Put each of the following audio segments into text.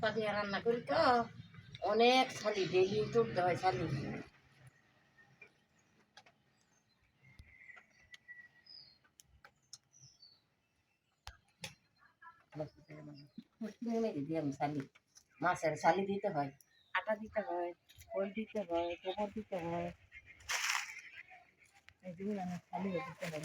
চাপা দিয়ে রান্না করি তো। অনেক শালি ডেলি তুলতে হয় শালি। মাছের শালি দিতে হয়। আটা দিতে হয় দিতে হয় গোবর দিতে হয়। এগুলো শালি দিতে হয়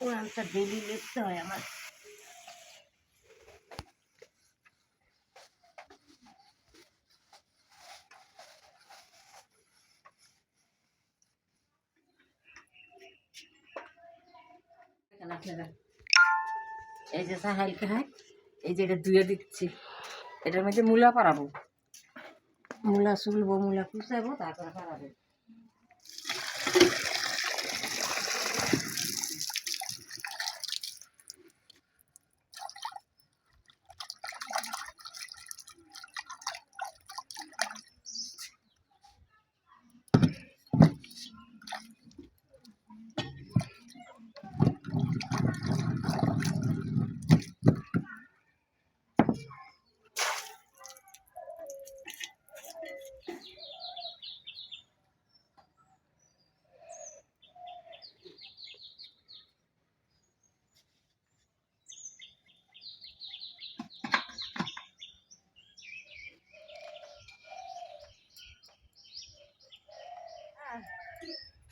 কোরআনটা ডেলি লিখতে হয় আমার। এই যে সাহাইল খায় এই যে এটা ধুয়ে দিচ্ছি। এটার মধ্যে মূলা পারাবো মূলা শুলবো মূলা কুচাবো, তারপরে পারাবো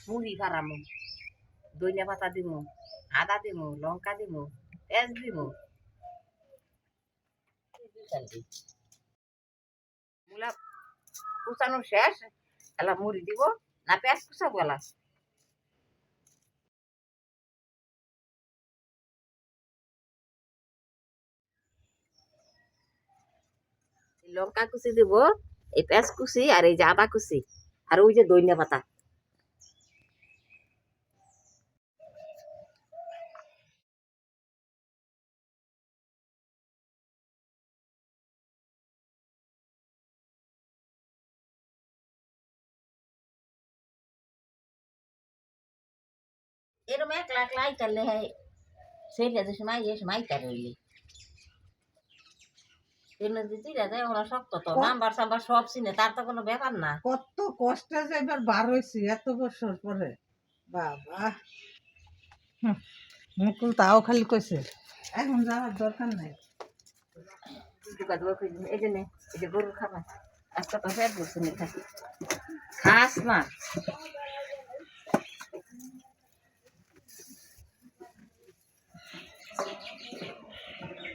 মুড়ি পারামো ধনিয়া পাতা দিব আদা দিব লঙ্কা দিব পেঁয়াজ দিব মূলা কুচানো শেষ, এলা মুড়ি দিব, না পেঁয়াজ কুচাবো এলা? লঙ্কা কুচি দিব, এই পেঁয়াজ কুচি আর এই যে আদা কুচি, আর ওই যে ধনিয়া পাতা। এরকম এক লাখ লাই করলে হয় সেইটা যে সময় যে সময় তার হইলে এমনি দিদি দাদা ওরা শক্ত তো নাম্বার সাম্বার সব চিনে তার তো কোনো ব্যাপার না কত কষ্টে যে এবার বার হয়েছি এত বছর পরে বাবা মুকুল তাও খালি কইছে এখন যাওয়ার দরকার নাই এই জন্যে এই যে গরুর খাবার আজকে তো ফের বলছে খাস না আজকে গরু ফের বলছে বেলা করে যদি খেলি বেশ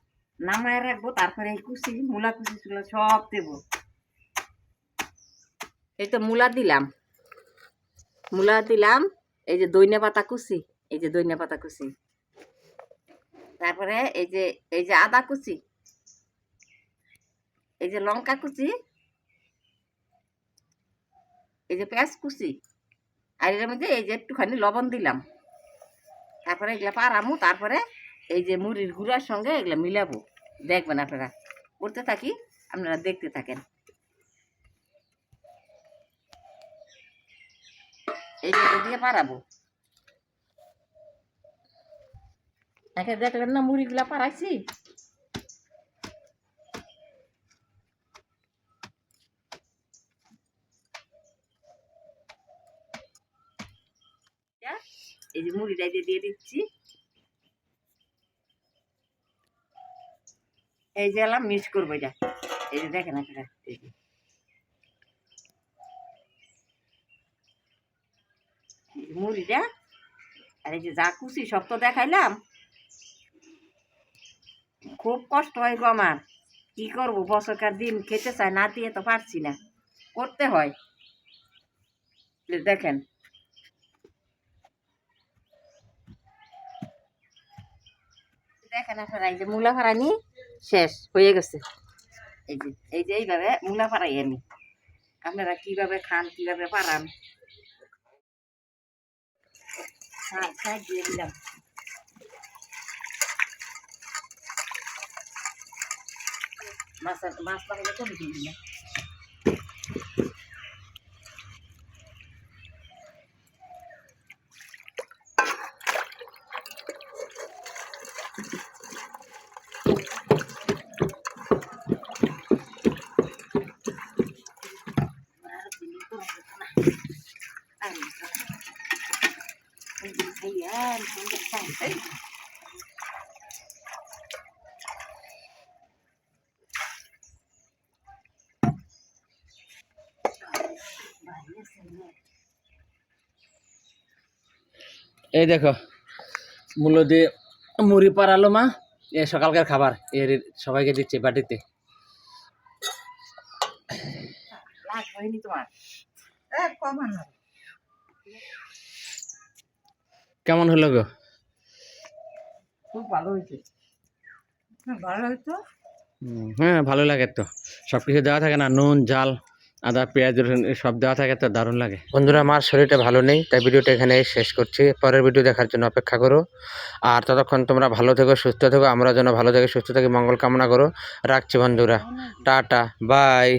নামায় রাখব, তারপরে এই কুচি, মূলা কুচি গুলো সব দেবো। এই তো মূলা দিলাম। মূলা দিলাম, এই যে দইনা পাতা কুচি, এই যে দইনা পাতা কুচি। তারপরে এই যে এই যে আদা কুচি, এই যে লঙ্কা কুচি, এই যে পেঁয়াজ কুচি, আর এর মধ্যে এই যে একটুখানি লবণ দিলাম। তারপরে এগুলা পারামু তারপরে এই যে মুড়ির গুঁড়ার সঙ্গে এগুলো মিলাবো। দেখবেন আপনারা। করতে থাকি, আপনারা দেখতে থাকেন। এই দিয়ে পারাবো একে দেখলেন না মুড়িগুলা পারাইছি এই যে মুড়িটা দিয়ে দিচ্ছি। এই যে এলাম মিক্স করব এটা এই যে দেখেন এই যে। আর এই যে যা কুচি সব তো দেখাইলাম। খুব কষ্ট হয় গো আমার। কি করব, বছরকার দিন খেতে চায়, না দিয়ে তো পারছি না। করতে হয়। দেখেন। দেখেন আপনারা, এই যে মূলা ফাড়ানি। শেষ, হয়ে গেছে। এই যে এই যে এইভাবে মুলা পাড়াই আমি। আপনারা কীভাবে খান, কীভাবে পারান হ্যাঁ দিলাম। মাছ মাছ কমে দিয়ে দিলাম আর দিলে তো হবে না। আর এই যে খাইয়ান, সুন্দর খাইতে। ভালো আছে না? এই দেখো মূল্য দিয়ে মুড়ি পাড়ালো মা। এ সকালকার খাবার এর সবাইকে দিচ্ছে বাটিতে। তোমার। কমানো হলো গো? খুব ভালো হয়েছে। হ্যাঁ, ভালো হইতো হ্যাঁ ভালো লাগে তো। সব কিছু দেওয়া থাকে না নুন জাল আদা পেঁয়াজ রসুন সব দেওয়া থাকে তো দারুণ লাগে। বন্ধুরা আমার শরীরটা ভালো নেই তাই ভিডিওটা এখানে শেষ করছি। পরের ভিডিও দেখার জন্য অপেক্ষা করো। আর ততক্ষণ তোমরা ভালো থেকো সুস্থ থেকো আমরা যেন ভালো থেকে সুস্থ থাকি মঙ্গল কামনা করো। রাখছি বন্ধুরা। Tata bye.